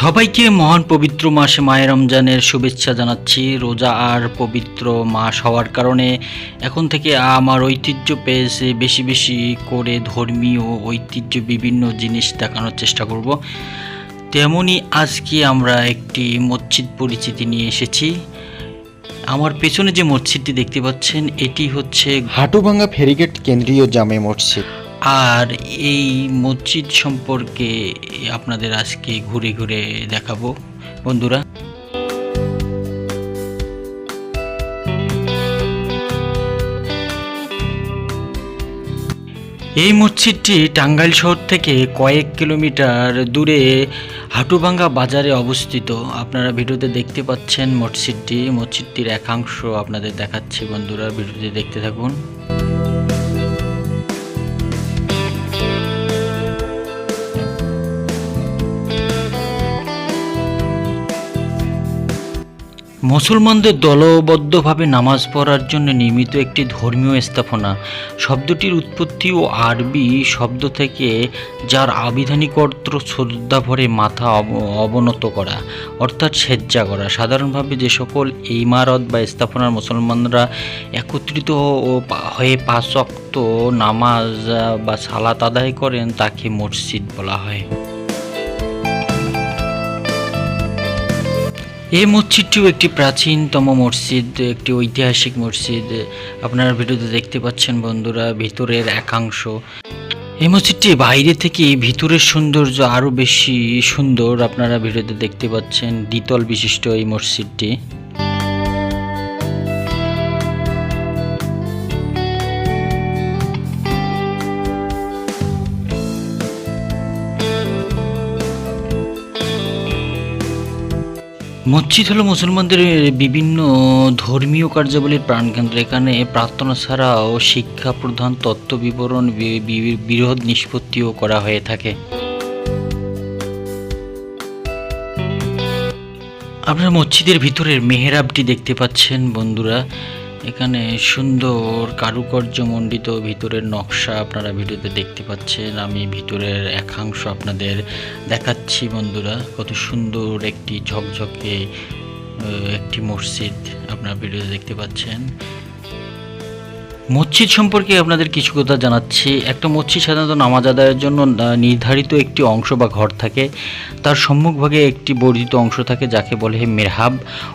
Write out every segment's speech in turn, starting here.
সবাইকে মহান পবিত্র মাসে মায়ে রমজানের শুভেচ্ছা জানাচ্ছি। রোজা আর পবিত্র মাস হওয়ার কারণে এখন থেকে আমার ঐতিহ্য পেয়েছে বেশি বেশি করে ধর্মীয় ঐতিহ্য বিভিন্ন জিনিস দেখানোর চেষ্টা করব। তেমনই আজকে আমরা একটি মসজিদ পরিচিতি নিয়ে এসেছি। আমার পেছনে যে মসজিদটি দেখতে পাচ্ছেন, এটি হচ্ছে হাটুভাঙ্গা ফেরিগেট কেন্দ্রীয় জামে মসজিদ। আর এই মসজিদ সম্পর্কে আপনাদের আজকে ঘুরে ঘুরে দেখাবো। বন্ধুরা। এই মসজিদটি টাঙ্গাইল শহর থেকে কয়েক কিলোমিটার দূরে হাটুভাঙ্গা বাজারে অবস্থিত। আপনারা ভিডিওতে দেখতে পাচ্ছেন মসজিদটি। মসজিদটির একাংশ আপনাদের দেখাচ্ছি বন্ধুরা। ভিডিওতে দেখতে থাকুন। মুসলমানদের দলবদ্ধভাবে নামাজ পড়ার জন্য নির্মিত একটি ধর্মীয় স্থাপনা। শব্দটির উৎপত্তি ও আরবি শব্দ থেকে, যার আবিধানিক অর্থ শ্রদ্ধা ভরে মাথা অব- অবনত করা, অর্থাৎ সেজ্জা করা। সাধারণভাবে যে সকল ইমারত বা স্থাপনার মুসলমানরা একত্রিত হয়ে পাঁচ অক্ত নামাজ বা সালাত আদায় করেন, তাকে মসজিদ বলা হয়। এই মসজিদটিও একটি প্রাচীনতম মসজিদ, একটি ঐতিহাসিক মসজিদ। আপনারা ভিডিওতে দেখতে পাচ্ছেন বন্ধুরা ভিতরের একাংশ। এই মসজিদটি বাইরে থেকে ভিতরের সৌন্দর্য আরও বেশি সুন্দর আপনারা ভিডিওতে দেখতে পাচ্ছেন দ্বিতল বিশিষ্ট এই মসজিদটি। মসজিদ হলো মুসলমানদের বিভিন্ন ধর্মীয় কার্যাবলীর প্রাণকেন্দ্র। এখানে প্রার্থনা ছাড়াও শিক্ষা প্রধান তত্ত্ব বিবরণ বিরোধ নিষ্পত্তিও করা হয়ে থাকে। আপনারা মসজিদের ভিতরের মেহেরাবটি দেখতে পাচ্ছেন, বন্ধুরা। এখানে সুন্দর কারুকার্য মণ্ডিত ভিতরের নকশা আপনারা ভিডিওতে দেখতে পাচ্ছেন। আমি ভিতরের একাংশ আপনাদের দেখাচ্ছি বন্ধুরা। কত সুন্দর একটি ঝকঝকে একটি মসজিদ আপনারা ভিডিওতে দেখতে পাচ্ছেন। মসজিদ সম্পর্কে আপনাদের কিছু কথা জানাচ্ছি। একটা মসজিদ সাধারণত নামাজ আদায়ের জন্য নির্ধারিত একটি অংশ বা ঘর থাকে। তার সম্মুখভাগে একটি বর্ধিত অংশ থাকে, যাকে বলে মেরহাব।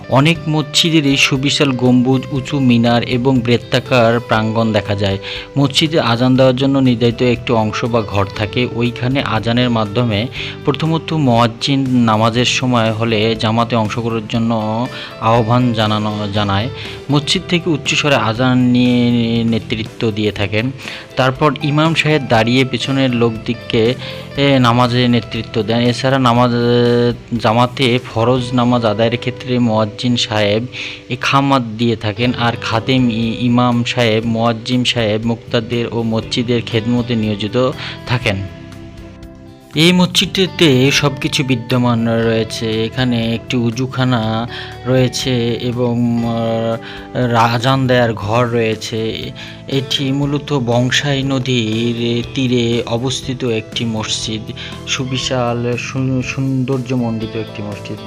অনেক মসজিদেরই সুবিশাল গম্বুজ, উঁচু মিনার এবং বৃত্তাকার প্রাঙ্গণ দেখা যায়। মসজিদে আজান দেওয়ার জন্য নির্ধারিত একটি অংশ বা ঘর থাকে। ওইখানে আজানের মাধ্যমে প্রথমত মোয়াজ্জিন নামাজের সময় হলে জামাতে অংশগ্রহণের জন্য আহ্বান জানানো, জানায়। মসজিদ থেকে উচ্চস্বরে আজান নিয়ে নেতৃত্ব দিয়ে থাকেন। তারপর ইমাম সাহেব দাঁড়িয়ে পেছনের লোকদিককে নামাজের নামাজে নেতৃত্ব দেন। এছাড়া নামাজ জামাতে ফরজ নামাজ আদায়ের ক্ষেত্রে মোয়াজ্জিন সাহেব এখামাত দিয়ে থাকেন আর খাদেম ইমাম সাহেব, মোয়াজ্জিম সাহেব মুক্তাদের ও মসজিদের খেদমতে নিয়োজিত থাকেন। এই মসজিদটিতে সব কিছু বিদ্যমান রয়েছে। এখানে একটি উজুখানা রয়েছে এবং রাজান দেয়ার ঘর রয়েছে। এটি মূলত বংশাই নদীর তীরে অবস্থিত একটি মসজিদ। সুবিশাল সৌন্দর্যমণ্ডিত একটি মসজিদ।